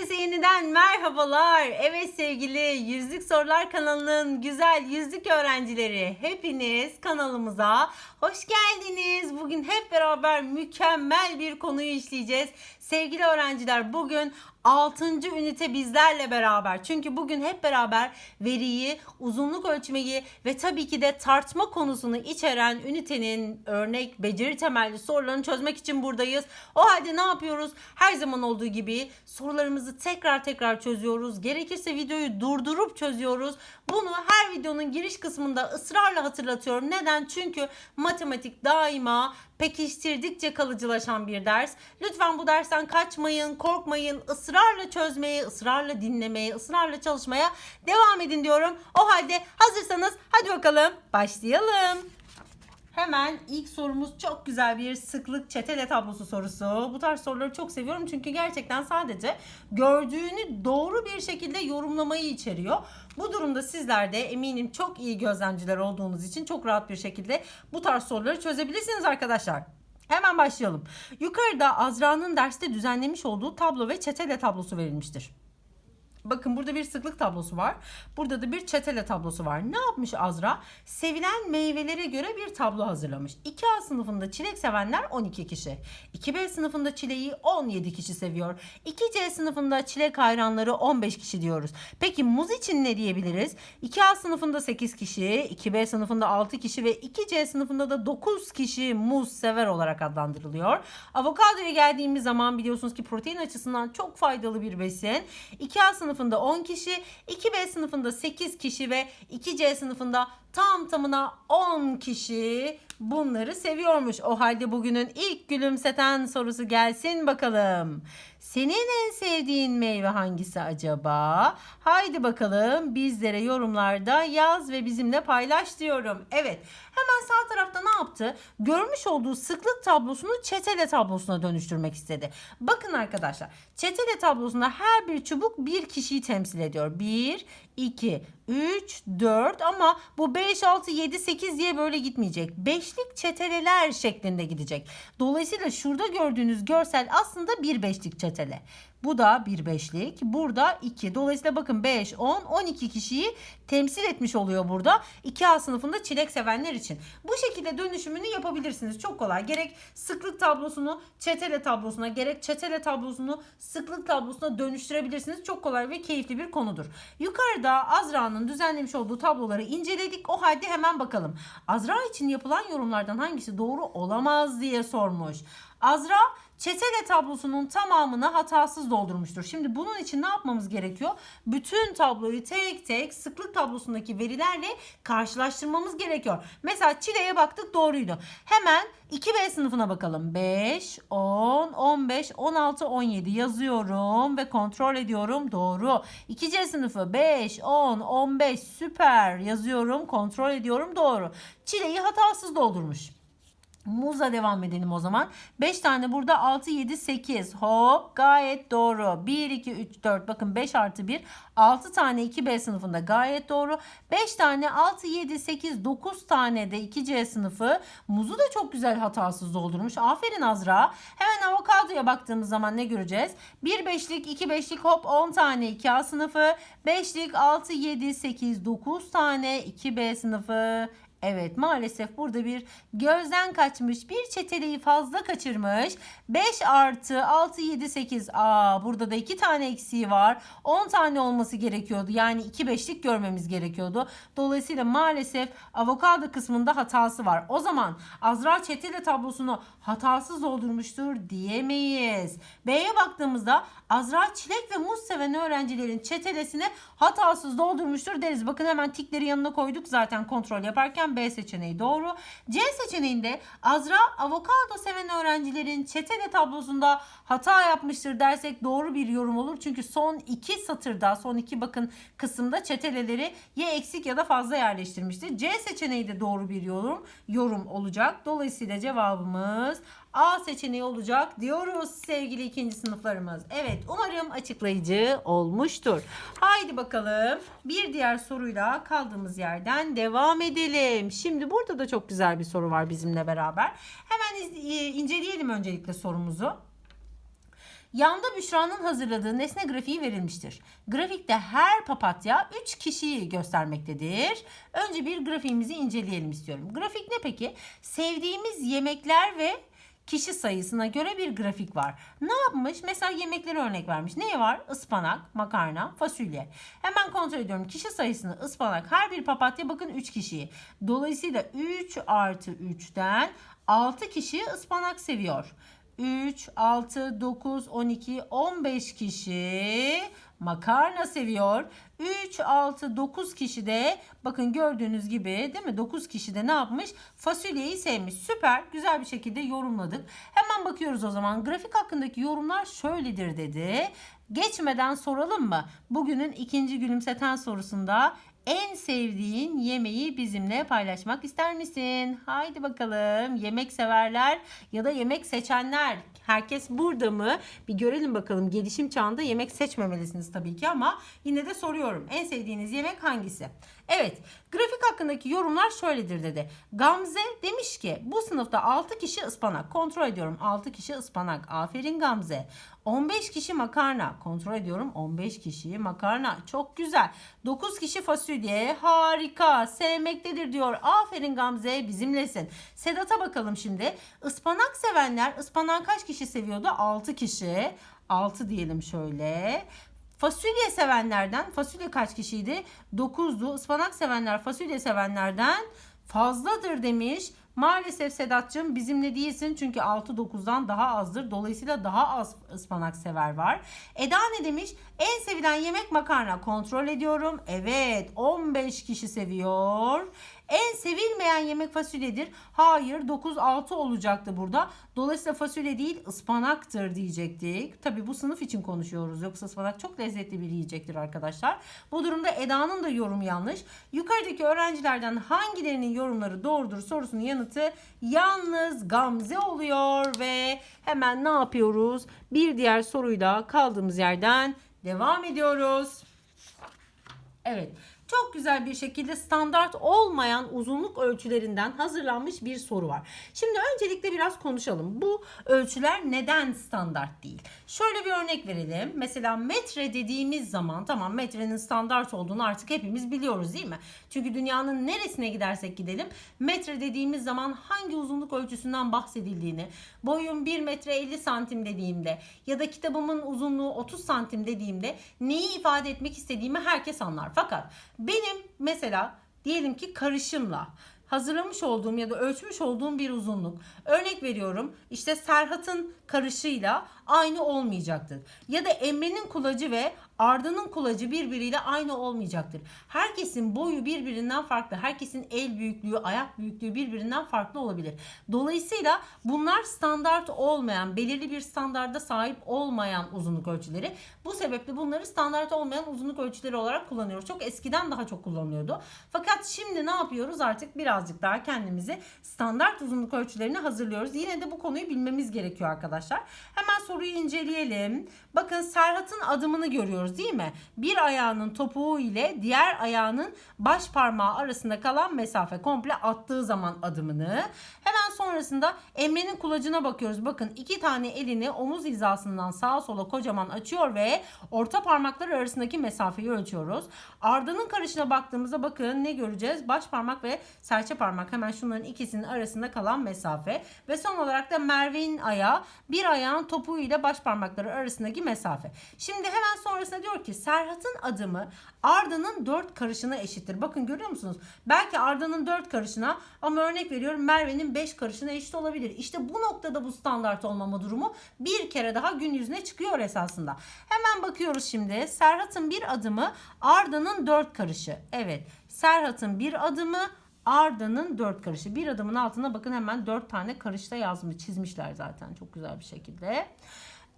Herkese yeniden merhabalar. Evet sevgili Yüzlük Sorular kanalının güzel yüzlük öğrencileri hepiniz kanalımıza hoş geldiniz. Bugün hep beraber mükemmel bir konuyu işleyeceğiz. Sevgili öğrenciler bugün 6. ünite bizlerle beraber. Çünkü bugün hep beraber veriyi, uzunluk ölçmeyi ve tabii ki de tartma konusunu içeren ünitenin örnek beceri temelli sorularını çözmek için buradayız. O halde ne yapıyoruz? Her zaman olduğu gibi sorularımızı tekrar tekrar çözüyoruz. Gerekirse videoyu durdurup çözüyoruz. Bunu her videonun giriş kısmında ısrarla hatırlatıyorum. Neden? Çünkü matematik daima pekiştirdikçe kalıcılaşan bir ders. Lütfen bu dersten kaçmayın, korkmayın, ısrarla çözmeye, ısrarla dinlemeye, ısrarla çalışmaya devam edin diyorum. O halde hazırsanız hadi bakalım başlayalım. Hemen ilk sorumuz çok güzel bir sıklık çetele tablosu sorusu. Bu tarz soruları çok seviyorum çünkü gerçekten sadece gördüğünü doğru bir şekilde yorumlamayı içeriyor. Bu durumda sizler de eminim çok iyi gözlemciler olduğunuz için çok rahat bir şekilde bu tarz soruları çözebilirsiniz arkadaşlar. Hemen başlayalım. Yukarıda Azra'nın derste düzenlemiş olduğu tablo ve çetele tablosu verilmiştir. Bakın burada bir sıklık tablosu var. Burada da bir çetele tablosu var. Ne yapmış Azra? Sevilen meyvelere göre bir tablo hazırlamış. 2A sınıfında çilek sevenler 12 kişi. 2B sınıfında çileği 17 kişi seviyor. 2C sınıfında çilek hayranları 15 kişi diyoruz. Peki muz için ne diyebiliriz? 2A sınıfında 8 kişi, 2B sınıfında 6 kişi ve 2C sınıfında da 9 kişi muz sever olarak adlandırılıyor. Avokadoya geldiğimiz zaman biliyorsunuz ki protein açısından çok faydalı bir besin. 2A sınıfında 10 kişi, 2B sınıfında 8 kişi ve 2C sınıfında tam tamına 10 kişi bunları seviyormuş. O halde bugünün ilk gülümseten sorusu gelsin bakalım. Senin en sevdiğin meyve hangisi acaba? Haydi bakalım bizlere yorumlarda yaz ve bizimle paylaş diyorum. Evet hemen sağ tarafta ne yaptı? Görmüş olduğu sıklık tablosunu çetele tablosuna dönüştürmek istedi. Bakın arkadaşlar çetele tablosunda her bir çubuk bir kişiyi temsil ediyor. 1, 2, 3, 4 ama bu 5, 6, 7, 8 diye böyle gitmeyecek. Beşlik çeteleler şeklinde gidecek. Dolayısıyla şurada gördüğünüz görsel aslında bir beşlik çetele. Bu da bir beşlik. Burada 2. Dolayısıyla bakın 5, 10, 12 kişiyi temsil etmiş oluyor burada. 2A sınıfında çilek sevenler için. Bu şekilde dönüşümünü yapabilirsiniz. Çok kolay. Gerek sıklık tablosunu çetele tablosuna gerek çetele tablosunu sıklık tablosuna dönüştürebilirsiniz. Çok kolay ve keyifli bir konudur. Yukarıda Azra'nın düzenlemiş olduğu tabloları inceledik. O halde hemen bakalım. Azra için yapılan yorumlardan hangisi doğru olamaz diye sormuş. Azra çetele tablosunun tamamını hatasız doldurmuştur. Şimdi bunun için ne yapmamız gerekiyor? Bütün tabloyu tek tek sıklık tablosundaki verilerle karşılaştırmamız gerekiyor. Mesela çileye baktık doğruydu. Hemen 2B sınıfına bakalım. 5, 10, 15, 16, 17 yazıyorum ve kontrol ediyorum. Doğru. 2C sınıfı 5, 10, 15 süper yazıyorum. Kontrol ediyorum. Doğru. Çileyi hatasız doldurmuş. Muzla devam edelim o zaman. 5 tane burada 6, 7, 8. Hop gayet doğru. 1, 2, 3, 4. Bakın 5 artı 1. 6 tane 2B sınıfında gayet doğru. 5 tane 6, 7, 8, 9 tane de 2C sınıfı. Muzu da çok güzel hatasız doldurmuş. Aferin Azra. Hemen avokadoya baktığımız zaman ne göreceğiz? 1 beşlik, 2 beşlik hop 10 tane 2A sınıfı. 5'lik 6, 7, 8, 9 tane 2B sınıfı. Evet maalesef burada bir gözden kaçmış bir çeteleyi fazla kaçırmış. 5 artı 6 7 8 aa burada da 2 tane eksiği var. 10 tane olması gerekiyordu. Yani 2 beşlik görmemiz gerekiyordu. Dolayısıyla maalesef avokado kısmında hatası var. O zaman Azra çetele tablosunu hatasız doldurmuştur diyemeyiz. B'ye baktığımızda Azra çilek ve muz seven öğrencilerin çetelesini hatasız doldurmuştur deriz. Bakın hemen tikleri yanına koyduk zaten kontrol yaparken B seçeneği doğru. C seçeneğinde Azra avokado seven öğrencilerin çetele tablosunda hata yapmıştır dersek doğru bir yorum olur. Çünkü son iki satırda son iki bakın kısımda çeteleleri ya eksik ya da fazla yerleştirmiştir. C seçeneği de doğru bir yorum, yorum olacak. Dolayısıyla cevabımız A seçeneği olacak diyoruz sevgili ikinci sınıflarımız. Evet umarım açıklayıcı olmuştur. Haydi bakalım bir diğer soruyla kaldığımız yerden devam edelim. Şimdi burada da çok güzel bir soru var bizimle beraber. Hemen e, inceleyelim öncelikle sorumuzu. Yanda Büşra'nın hazırladığı nesne grafiği verilmiştir. Grafikte her papatya 3 kişiyi göstermektedir. Önce bir grafiğimizi inceleyelim istiyorum. Grafik ne peki? Sevdiğimiz yemekler ve kişi sayısına göre bir grafik var. Ne yapmış? Mesela yemekleri örnek vermiş. Ne var? Ispanak, makarna, fasulye. Hemen kontrol ediyorum. Kişi sayısını ıspanak her bir papatya bakın 3 kişiyi. Dolayısıyla 3 artı 3'ten 6 kişi ıspanak seviyor. 3, 6, 9, 12, 15 kişi makarna seviyor. 3, 6, 9 kişi de bakın gördüğünüz gibi değil mi? 9 kişi de ne yapmış? Fasulyeyi sevmiş. Süper. Güzel bir şekilde yorumladık. Hemen bakıyoruz o zaman. Grafik hakkındaki yorumlar şöyledir dedi. Geçmeden soralım mı? Bugünün ikinci gülümseten sorusunda en sevdiğin yemeği bizimle paylaşmak ister misin? Haydi bakalım. Yemek severler ya da yemek seçenler. Herkes burada mı? Bir görelim bakalım. Gelişim çağında yemek seçmemelisiniz tabii ki ama yine de soruyorum. En sevdiğiniz yemek hangisi? Evet, grafik hakkındaki yorumlar şöyledir dedi. Gamze demiş ki bu sınıfta 6 kişi ıspanak. Kontrol ediyorum 6 kişi ıspanak. Aferin Gamze. 15 kişi makarna. Kontrol ediyorum 15 kişi makarna. Çok güzel. 9 kişi fasulye. Harika. Sevmektedir diyor. Aferin Gamze bizimlesin. Sedat'a bakalım şimdi. Ispanak sevenler ıspanak kaç kişi seviyordu? 6 kişi. 6 diyelim şöyle. Fasulye sevenlerden fasulye kaç kişiydi? 9'du. Ispanak sevenler fasulye sevenlerden fazladır demiş. Maalesef Sedat'cığım bizimle değilsin çünkü 6-9'dan daha azdır. Dolayısıyla daha az ıspanak sever var. Eda ne demiş? En sevilen yemek makarna. Kontrol ediyorum. Evet 15 kişi seviyor. En sevilmeyen yemek fasulyedir. Hayır 9-6 olacaktı burada. Dolayısıyla fasulye değil ıspanaktır diyecektik. Tabi bu sınıf için konuşuyoruz. Yoksa ıspanak çok lezzetli bir yiyecektir arkadaşlar. Bu durumda Eda'nın da yorumu yanlış. Yukarıdaki öğrencilerden hangilerinin yorumları doğrudur sorusunun yanıtı yalnız Gamze oluyor. Ve hemen ne yapıyoruz? Bir diğer soruyla kaldığımız yerden devam ediyoruz. Evet. Çok güzel bir şekilde standart olmayan uzunluk ölçülerinden hazırlanmış bir soru var. Şimdi öncelikle biraz konuşalım. Bu ölçüler neden standart değil? Şöyle bir örnek verelim. Mesela metre dediğimiz zaman tamam metrenin standart olduğunu artık hepimiz biliyoruz değil mi? Çünkü dünyanın neresine gidersek gidelim metre dediğimiz zaman hangi uzunluk ölçüsünden bahsedildiğini, boyum 1 metre 50 santim dediğimde ya da kitabımın uzunluğu 30 santim dediğimde neyi ifade etmek istediğimi herkes anlar. Fakat benim mesela diyelim ki karışımla hazırlamış olduğum ya da ölçmüş olduğum bir uzunluk. Örnek veriyorum işte Serhat'ın karışıyla aynı olmayacaktır. Ya da Emre'nin kulacı ve Arda'nın kulacı birbiriyle aynı olmayacaktır. Herkesin boyu birbirinden farklı. Herkesin el büyüklüğü, ayak büyüklüğü birbirinden farklı olabilir. Dolayısıyla bunlar standart olmayan, belirli bir standarda sahip olmayan uzunluk ölçüleri. Bu sebeple bunları standart olmayan uzunluk ölçüleri olarak kullanıyoruz. Çok eskiden daha çok kullanılıyordu. Fakat şimdi ne yapıyoruz? Artık birazcık daha kendimizi standart uzunluk ölçülerine hazırlıyoruz. Yine de bu konuyu bilmemiz gerekiyor arkadaşlar. Hemen soruyu inceleyelim. Bakın Serhat'ın adımını görüyoruz değil mi? Bir ayağının topuğu ile diğer ayağının baş parmağı arasında kalan mesafe komple attığı zaman adımını. Hemen sonrasında Emre'nin kulacına bakıyoruz. Bakın iki tane elini omuz hizasından sağa sola kocaman açıyor ve orta parmaklar arasındaki mesafeyi ölçüyoruz. Arda'nın karışına baktığımızda bakın ne göreceğiz? Baş parmak ve serçe parmak hemen şunların ikisinin arasında kalan mesafe. Ve son olarak da Merve'nin ayağı bir ayağın topuğu ile baş parmakları arasındaki mesafe. Şimdi hemen sonrasında diyor ki Serhat'ın adımı Arda'nın 4 karışına eşittir. Bakın görüyor musunuz? Belki Arda'nın 4 karışına ama örnek veriyorum Merve'nin 5 karışına eşit olabilir. İşte bu noktada bu standart olmama durumu bir kere daha gün yüzüne çıkıyor esasında. Hemen bakıyoruz şimdi. Serhat'ın bir adımı Arda'nın 4 karışı. Evet. Serhat'ın bir adımı Arda'nın 4 karışı. Bir adımın altına bakın hemen 4 tane karışta yazmış, çizmişler zaten çok güzel bir şekilde.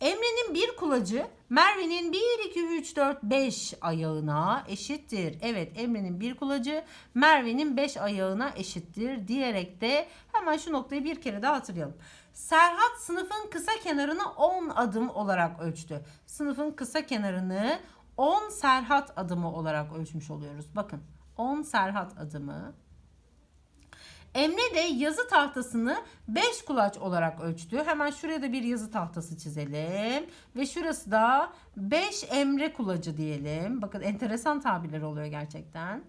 Emre'nin bir kulacı Merve'nin 1, 2, 3, 4, 5 ayağına eşittir. Evet Emre'nin bir kulacı Merve'nin 5 ayağına eşittir diyerek de hemen şu noktayı bir kere daha hatırlayalım. Serhat sınıfın kısa kenarını 10 adım olarak ölçtü. Sınıfın kısa kenarını 10 Serhat adımı olarak ölçmüş oluyoruz. Bakın 10 Serhat adımı. Emre de yazı tahtasını 5 kulaç olarak ölçtü. Hemen şuraya da bir yazı tahtası çizelim. Ve şurası da 5 Emre kulacı diyelim. Bakın enteresan tabirler oluyor gerçekten.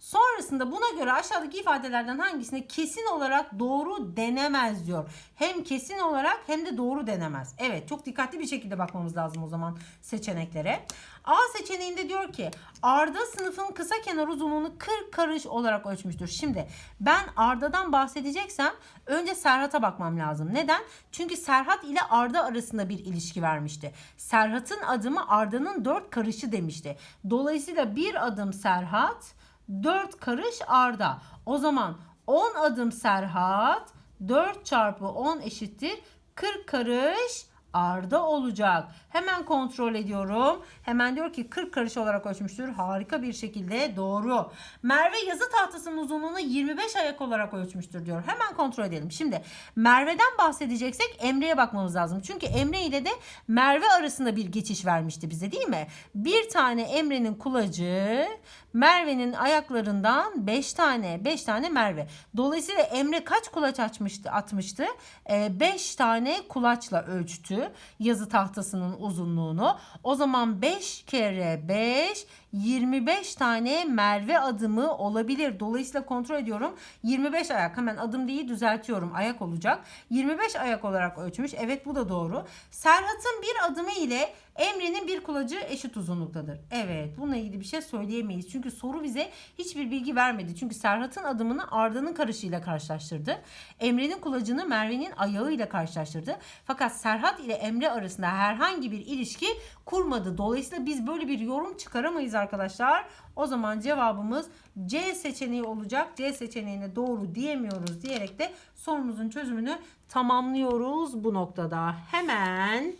Sonrasında buna göre aşağıdaki ifadelerden hangisine kesin olarak doğru denemez diyor. Hem kesin olarak hem de doğru denemez. Evet çok dikkatli bir şekilde bakmamız lazım o zaman seçeneklere. A seçeneğinde diyor ki Arda sınıfın kısa kenar uzunluğunu 40 karış olarak ölçmüştür. Şimdi ben Arda'dan bahsedeceksem önce Serhat'a bakmam lazım. Neden? Çünkü Serhat ile Arda arasında bir ilişki vermişti. Serhat'ın adımı Arda'nın 4 karışı demişti. Dolayısıyla bir adım Serhat 4 karış Arda. O zaman 10 adım Serhat 4 çarpı 10 eşittir 40 karış Arda olacak. Hemen kontrol ediyorum. Hemen diyor ki 40 karış olarak ölçmüştür. Harika bir şekilde doğru. Merve yazı tahtasının uzunluğunu 25 ayak olarak ölçmüştür diyor. Hemen kontrol edelim. Şimdi Merve'den bahsedeceksek Emre'ye bakmamız lazım. Çünkü Emre ile de Merve arasında bir geçiş vermişti bize değil mi? Bir tane Emre'nin kulacı Merve'nin ayaklarından 5 tane 5 tane Merve. Dolayısıyla Emre kaç kulaç açmıştı atmıştı? 5 tane kulaçla ölçtü yazı tahtasının uzunluğunu. O zaman 5 kere 5 25 tane Merve adımı olabilir. Dolayısıyla kontrol ediyorum. 25 ayak hemen adım değil düzeltiyorum. Ayak olacak. 25 ayak olarak ölçmüş. Evet bu da doğru. Serhat'ın bir adımı ile Emre'nin bir kulacı eşit uzunluktadır. Evet bununla ilgili bir şey söyleyemeyiz. Çünkü soru bize hiçbir bilgi vermedi. Çünkü Serhat'ın adımını Arda'nın karışıyla karşılaştırdı. Emre'nin kulacını Merve'nin ayağıyla karşılaştırdı. Fakat Serhat ile Emre arasında herhangi bir ilişki kurmadı. Dolayısıyla biz böyle bir yorum çıkaramayız arkadaşlar. O zaman cevabımız C seçeneği olacak. C seçeneğine doğru diyemiyoruz diyerek de sorumuzun çözümünü tamamlıyoruz bu noktada. Hemen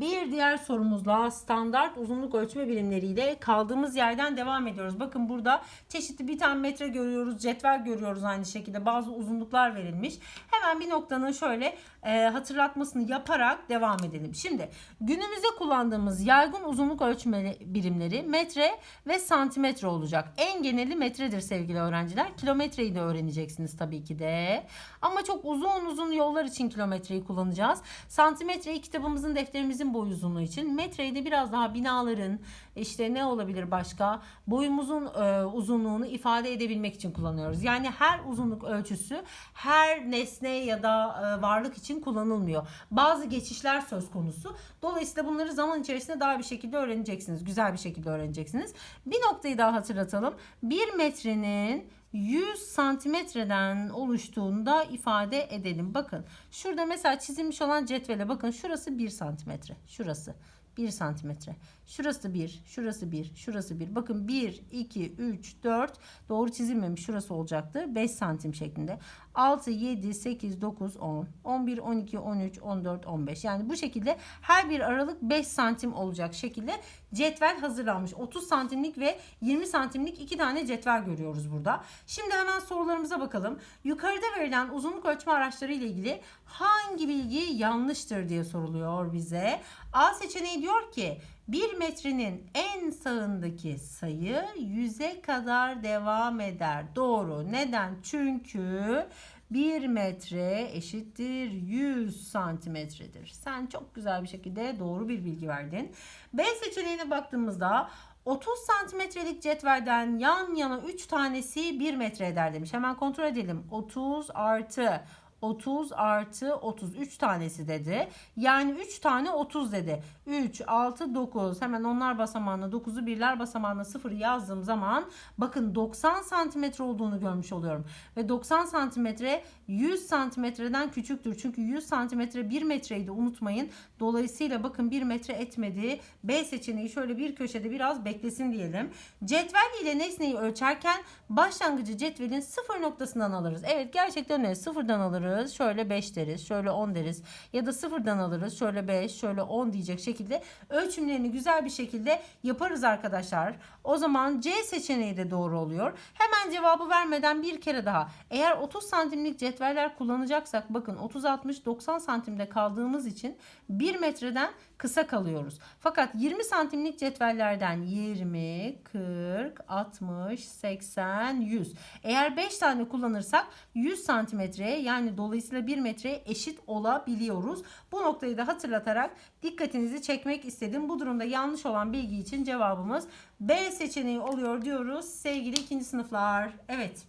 bir diğer sorumuzla standart uzunluk ölçme birimleriyle kaldığımız yerden devam ediyoruz. Bakın burada çeşitli bir tane metre görüyoruz, cetvel görüyoruz aynı şekilde. Bazı uzunluklar verilmiş. Hemen bir noktanın şöyle e, hatırlatmasını yaparak devam edelim. Şimdi günümüzde kullandığımız yaygın uzunluk ölçme birimleri metre ve santimetre olacak. En geneli metredir sevgili öğrenciler. Kilometreyi de öğreneceksiniz tabii ki de. Ama çok uzun uzun yollar için kilometreyi kullanacağız. Santimetreyi kitabımızın defterimizin boy uzunluğu için. Metreyi de biraz daha binaların işte ne olabilir başka boyumuzun e, uzunluğunu ifade edebilmek için kullanıyoruz. Yani her uzunluk ölçüsü her nesne ya da e, varlık için kullanılmıyor. Bazı geçişler söz konusu. Dolayısıyla bunları zaman içerisinde daha bir şekilde öğreneceksiniz. Güzel bir şekilde öğreneceksiniz. Bir noktayı daha hatırlatalım. Bir metrenin 100 santimetreden oluştuğunu da ifade edelim. Bakın şurada mesela çizilmiş olan cetvele bakın şurası 1 santimetre. Şurası 1 santimetre. Şurası 1, şurası 1, şurası 1. Bakın 1, 2, 3, 4 doğru çizilmemiş şurası olacaktı. 5 santim şeklinde. 6, 7, 8, 9, 10, 11, 12, 13, 14, 15. Yani bu şekilde her bir aralık 5 santim olacak şekilde cetvel hazırlanmış. 30 santimlik ve 20 santimlik iki tane cetvel görüyoruz burada. Şimdi hemen sorularımıza bakalım. Yukarıda verilen uzunluk ölçme araçları ile ilgili hangi bilgi yanlıştır diye soruluyor bize. A seçeneği diyor ki 1 metrenin en sağındaki sayı 100'e kadar devam eder. Doğru. Neden? Çünkü 1 metre eşittir 100 santimetredir. Sen çok güzel bir şekilde doğru bir bilgi verdin. B seçeneğine baktığımızda 30 santimetrelik cetvelden yan yana 3 tanesi 1 metre eder demiş. Hemen kontrol edelim. 30 artı 30 artı 33 tanesi dedi. Yani 3 tane 30 dedi. 3, 6, 9. Hemen onlar basamağına 9'u birler basamağına 0 yazdığım zaman bakın 90 santimetre olduğunu görmüş oluyorum. Ve 90 santimetre 100 santimetreden küçüktür. Çünkü 100 santimetre 1 metreydi unutmayın. Dolayısıyla bakın 1 metre etmedi. B seçeneği şöyle bir köşede biraz beklesin diyelim. Cetvel ile nesneyi ölçerken başlangıcı cetvelin sıfır noktasından alırız. Evet gerçekten öyle sıfırdan alırız. Şöyle 5 deriz. Şöyle 10 deriz. Ya da sıfırdan alırız. Şöyle 5, şöyle 10 diyecek şekilde ölçümlerini güzel bir şekilde yaparız arkadaşlar. O zaman C seçeneği de doğru oluyor. Hemen cevabı vermeden bir kere daha. Eğer 30 santimlik cetveller kullanacaksak bakın 30 60 90 santimde kaldığımız için 1 metreden kısa kalıyoruz. Fakat 20 santimlik cetvellerden 20, 40, 60, 80, 100. Eğer 5 tane kullanırsak 100 santimetreye yani dolayısıyla 1 metreye eşit olabiliyoruz. Bu noktayı da hatırlatarak dikkatinizi çekmek istedim. Bu durumda yanlış olan bilgi için cevabımız B seçeneği oluyor diyoruz sevgili ikinci sınıflar. Evet.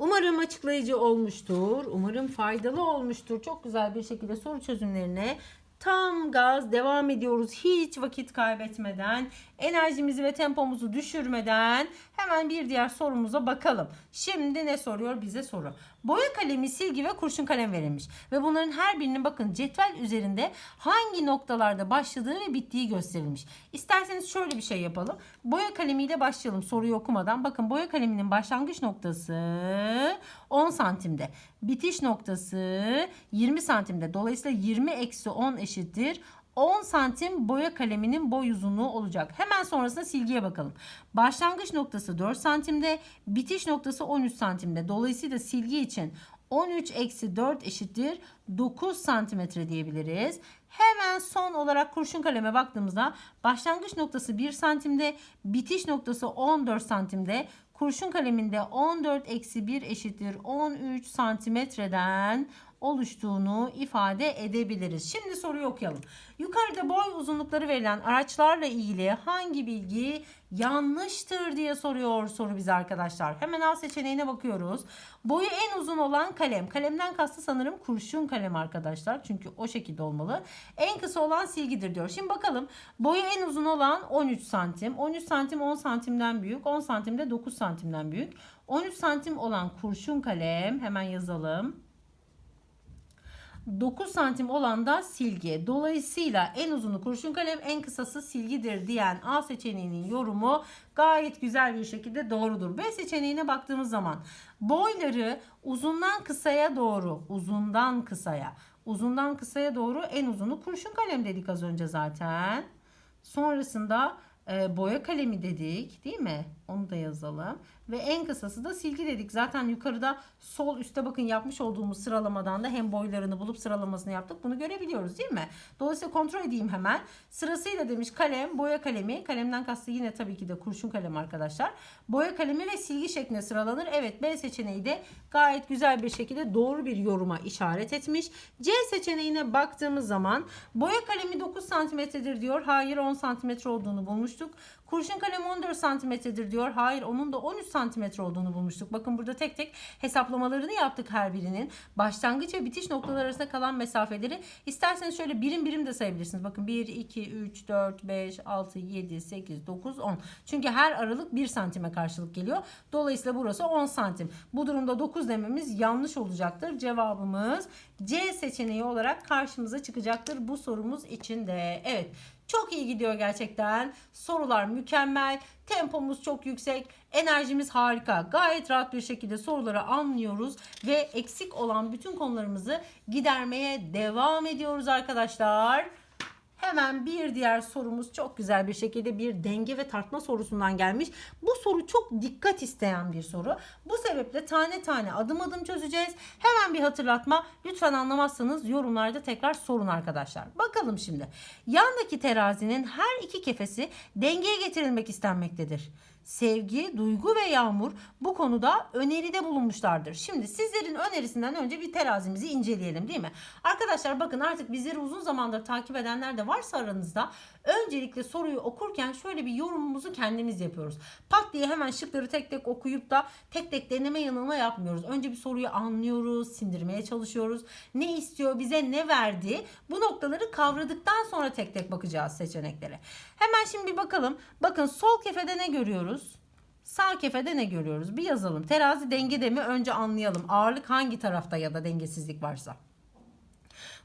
Umarım açıklayıcı olmuştur. Umarım faydalı olmuştur. Çok güzel bir şekilde soru çözümlerine tam gaz devam ediyoruz. Hiç vakit kaybetmeden, enerjimizi ve tempomuzu düşürmeden hemen bir diğer sorumuza bakalım. Şimdi ne soruyor bize soru? Boya kalemi, silgi ve kurşun kalem verilmiş. Ve bunların her birinin bakın cetvel üzerinde hangi noktalarda başladığı ve bittiği gösterilmiş. İsterseniz şöyle bir şey yapalım. Boya kalemiyle başlayalım soruyu okumadan. Bakın boya kaleminin başlangıç noktası 10 santimde. Bitiş noktası 20 santimde. Dolayısıyla 20 eksi 10 eşittir 10 santim boya kaleminin boy uzunluğu olacak. Hemen sonrasında silgiye bakalım. Başlangıç noktası 4 santimde, bitiş noktası 13 santimde. Dolayısıyla silgi için 13 eksi 4 eşittir 9 santimetre diyebiliriz. Hemen son olarak kurşun kaleme baktığımızda başlangıç noktası 1 santimde, bitiş noktası 14 santimde. Kurşun kaleminde 14 eksi 1 eşittir 13 santimetreden oluştuğunu ifade edebiliriz. Şimdi soruyu okuyalım. Yukarıda boy uzunlukları verilen araçlarla ilgili hangi bilgi yanlıştır diye soruyor soru bize arkadaşlar. Hemen A seçeneğine bakıyoruz. Boyu en uzun olan kalem. Kalemden kastı sanırım kurşun kalem arkadaşlar. Çünkü o şekilde olmalı. En kısa olan silgidir diyor. Şimdi bakalım. Boyu en uzun olan 13 santim. 13 santim 10 santimden büyük. 10 santim de 9 santimden büyük. 13 santim olan kurşun kalem. Hemen yazalım. 9 santim olan da silgi. Dolayısıyla en uzunu kurşun kalem en kısası silgidir diyen A seçeneğinin yorumu gayet güzel bir şekilde doğrudur. B seçeneğine baktığımız zaman boyları uzundan kısaya doğru uzundan kısaya uzundan kısaya doğru en uzunu kurşun kalem dedik az önce zaten. Sonrasında e, boya kalemi dedik değil mi? Onu da yazalım. Ve en kısası da silgi dedik. Zaten yukarıda sol üstte bakın yapmış olduğumuz sıralamadan da hem boylarını bulup sıralamasını yaptık. Bunu görebiliyoruz değil mi? Dolayısıyla kontrol edeyim hemen. Sırasıyla demiş kalem, boya kalemi. Kalemden kastı yine tabii ki de kurşun kalem arkadaşlar. Boya kalemi ve silgi şeklinde sıralanır. Evet B seçeneği de gayet güzel bir şekilde doğru bir yoruma işaret etmiş. C seçeneğine baktığımız zaman boya kalemi 9 santimetredir diyor. Hayır 10 santimetre olduğunu bulmuştuk. Kurşun kalem 14 santimetredir diyor. Hayır onun da 13 santimetre olduğunu bulmuştuk. Bakın burada tek tek hesaplamalarını yaptık her birinin. Başlangıç ve bitiş noktaları arasında kalan mesafeleri isterseniz şöyle birim birim de sayabilirsiniz. Bakın 1, 2, 3, 4, 5, 6, 7, 8, 9, 10. Çünkü her aralık 1 santime karşılık geliyor. Dolayısıyla burası 10 santim. Bu durumda 9 dememiz yanlış olacaktır. Cevabımız C seçeneği olarak karşımıza çıkacaktır bu sorumuz için de. Evet. Çok iyi gidiyor gerçekten. Sorular mükemmel. Tempomuz çok yüksek. Enerjimiz harika. Gayet rahat bir şekilde soruları anlıyoruz ve eksik olan bütün konularımızı gidermeye devam ediyoruz arkadaşlar. Hemen bir diğer sorumuz çok güzel bir şekilde bir denge ve tartma sorusundan gelmiş. Bu soru çok dikkat isteyen bir soru. Bu sebeple tane tane adım adım çözeceğiz. Hemen bir hatırlatma. Lütfen anlamazsanız yorumlarda tekrar sorun arkadaşlar. Bakalım şimdi. Yandaki terazinin her iki kefesi dengeye getirilmek istenmektedir. Sevgi, Duygu ve Yağmur bu konuda öneride bulunmuşlardır. Şimdi sizlerin önerisinden önce bir terazimizi inceleyelim değil mi? Arkadaşlar bakın artık bizleri uzun zamandır takip edenler de varsa aranızda öncelikle soruyu okurken şöyle bir yorumumuzu kendimiz yapıyoruz. Pat diye hemen şıkları tek tek okuyup da tek tek deneme yanılma yapmıyoruz. Önce bir soruyu anlıyoruz, sindirmeye çalışıyoruz. Ne istiyor, bize ne verdi? Bu noktaları kavradıktan sonra tek tek bakacağız seçeneklere. Hemen şimdi bakalım. Bakın sol kefede ne görüyoruz? Sağ kefede ne görüyoruz? Bir yazalım. Terazi dengede mi? Önce anlayalım. Ağırlık hangi tarafta ya da dengesizlik varsa.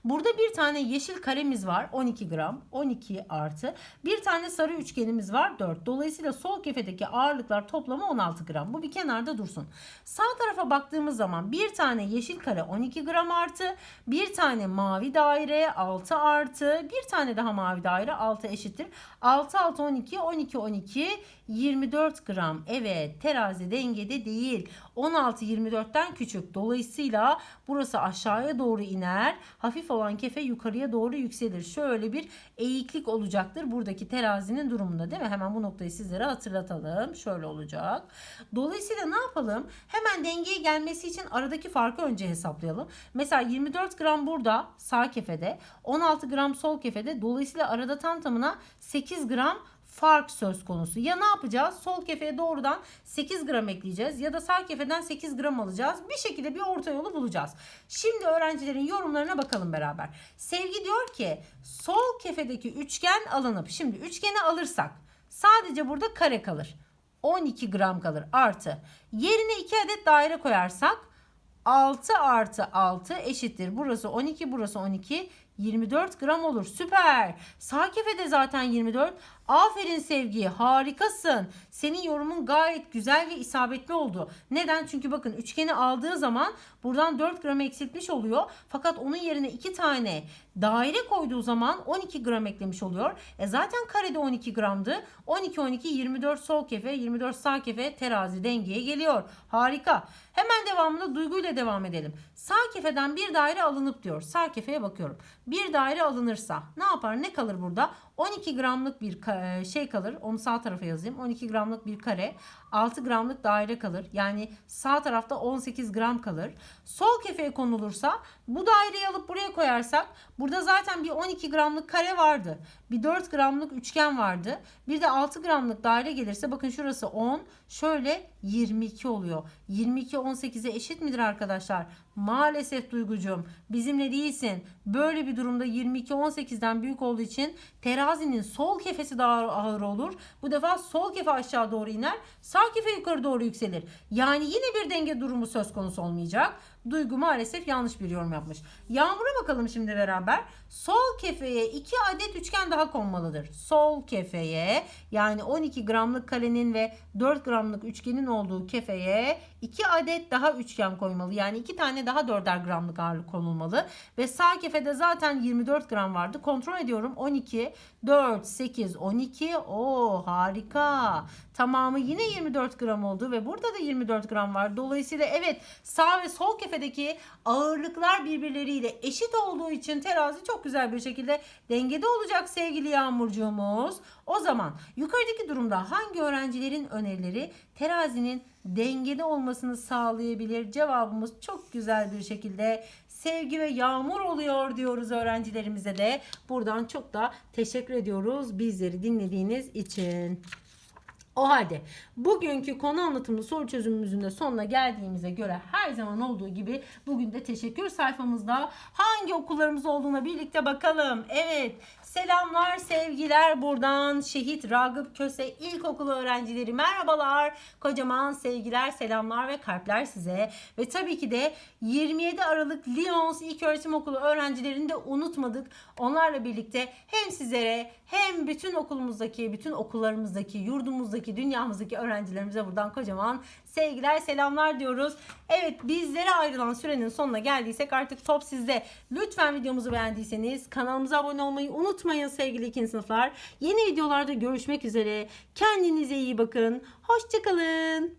Burada bir tane yeşil karemiz var 12 gram 12 artı bir tane sarı üçgenimiz var 4. Dolayısıyla sol kefedeki ağırlıklar toplamı 16 gram. Bu bir kenarda dursun. Sağ tarafa baktığımız zaman bir tane yeşil kare 12 gram artı bir tane mavi daire 6 artı bir tane daha mavi daire 6 eşittir. 6 6 12 12 12 24 gram. Evet terazi dengede değil. 16 24'ten küçük. Dolayısıyla burası aşağıya doğru iner. Hafif olan kefe yukarıya doğru yükselir. Şöyle bir eğiklik olacaktır buradaki terazinin durumunda değil mi? Hemen bu noktayı sizlere hatırlatalım. Şöyle olacak. Dolayısıyla ne yapalım? Hemen dengeye gelmesi için aradaki farkı önce hesaplayalım. Mesela 24 gram burada sağ kefede, 16 gram sol kefede. Dolayısıyla arada tam tamına 8 gram fark söz konusu. Ya ne yapacağız? Sol kefeye doğrudan 8 gram ekleyeceğiz ya da sağ kefeden 8 gram alacağız. Bir şekilde bir orta yolu bulacağız. Şimdi öğrencilerin yorumlarına bakalım beraber. Sevgi diyor ki sol kefedeki üçgen alınıp şimdi üçgeni alırsak sadece burada kare kalır. 12 gram kalır artı. Yerine 2 adet daire koyarsak 6 artı 6 eşittir. Burası 12, burası 12. 24 gram olur. Süper. Sağ kefede zaten 24. Aferin Sevgi. Harikasın. Senin yorumun gayet güzel ve isabetli oldu. Neden? Çünkü bakın üçgeni aldığı zaman buradan 4 gram eksiltmiş oluyor. Fakat onun yerine 2 tane daire koyduğu zaman 12 gram eklemiş oluyor. E zaten karede 12 gramdı. 12 12 24 sol kefe 24 sağ kefe terazi dengeye geliyor. Harika. Hemen devamında duyguyla devam edelim. Sağ kefeden bir daire alınıp diyor. Sağ kefeye bakıyorum. Bir daire alınırsa ne yapar? Ne kalır burada? 12 gramlık bir e, şey kalır. Onu sağ tarafa yazayım. 12 gramlık bir kare. 6 gramlık daire kalır. Yani sağ tarafta 18 gram kalır. Sol kefeye konulursa bu daireyi alıp buraya koyarsak burada zaten bir 12 gramlık kare vardı. Bir 4 gramlık üçgen vardı. Bir de 6 gramlık daire gelirse bakın şurası 10. Şöyle 22 oluyor. 22 18'e eşit midir arkadaşlar? Maalesef Duygucuğum bizimle değilsin. Böyle bir durumda 22 18'den büyük olduğu için terazinin sol kefesi daha ağır olur. Bu defa sol kefe aşağı doğru iner. Sağ kefe yukarı doğru yükselir. Yani yine bir denge durumu söz konusu olmayacak. Duygu maalesef yanlış bir yorum yapmış. Yağmur'a bakalım şimdi beraber. Sol kefeye 2 adet üçgen daha konmalıdır. Sol kefeye yani 12 gramlık kalenin ve 4 gramlık üçgenin olduğu kefeye 2 adet daha üçgen koymalı. Yani 2 tane daha 4'er gramlık ağırlık konulmalı. Ve sağ kefede zaten 24 gram vardı. Kontrol ediyorum. 12, 4, 8, 12. Oo harika. Tamamı yine 24 gram oldu ve burada da 24 gram var. Dolayısıyla evet sağ ve sol kefedeki ağırlıklar birbirleriyle eşit olduğu için terazi çok güzel bir şekilde dengede olacak sevgili yağmurcuğumuz. O zaman yukarıdaki durumda hangi öğrencilerin önerileri terazinin dengede olmasını sağlayabilir? Cevabımız çok güzel bir şekilde sevgi ve yağmur oluyor diyoruz öğrencilerimize de. Buradan çok da teşekkür ediyoruz bizleri dinlediğiniz için. O halde bugünkü konu anlatımlı soru çözümümüzün de sonuna geldiğimize göre her zaman olduğu gibi bugün de teşekkür sayfamızda hangi okullarımız olduğuna birlikte bakalım. Evet selamlar sevgiler buradan Şehit Ragıp Köse İlkokulu öğrencileri merhabalar. Kocaman sevgiler selamlar ve kalpler size. Ve tabii ki de 27 Aralık Lyons İlköğretim Okulu öğrencilerini de unutmadık. Onlarla birlikte hem sizlere hem bütün okulumuzdaki, bütün okullarımızdaki, yurdumuzdaki, dünyamızdaki öğrencilerimize buradan kocaman sevgiler, selamlar diyoruz. Evet bizlere ayrılan sürenin sonuna geldiysek artık top sizde. Lütfen videomuzu beğendiyseniz kanalımıza abone olmayı unutmayın sevgili ikinci sınıflar. Yeni videolarda görüşmek üzere. Kendinize iyi bakın. Hoşçakalın.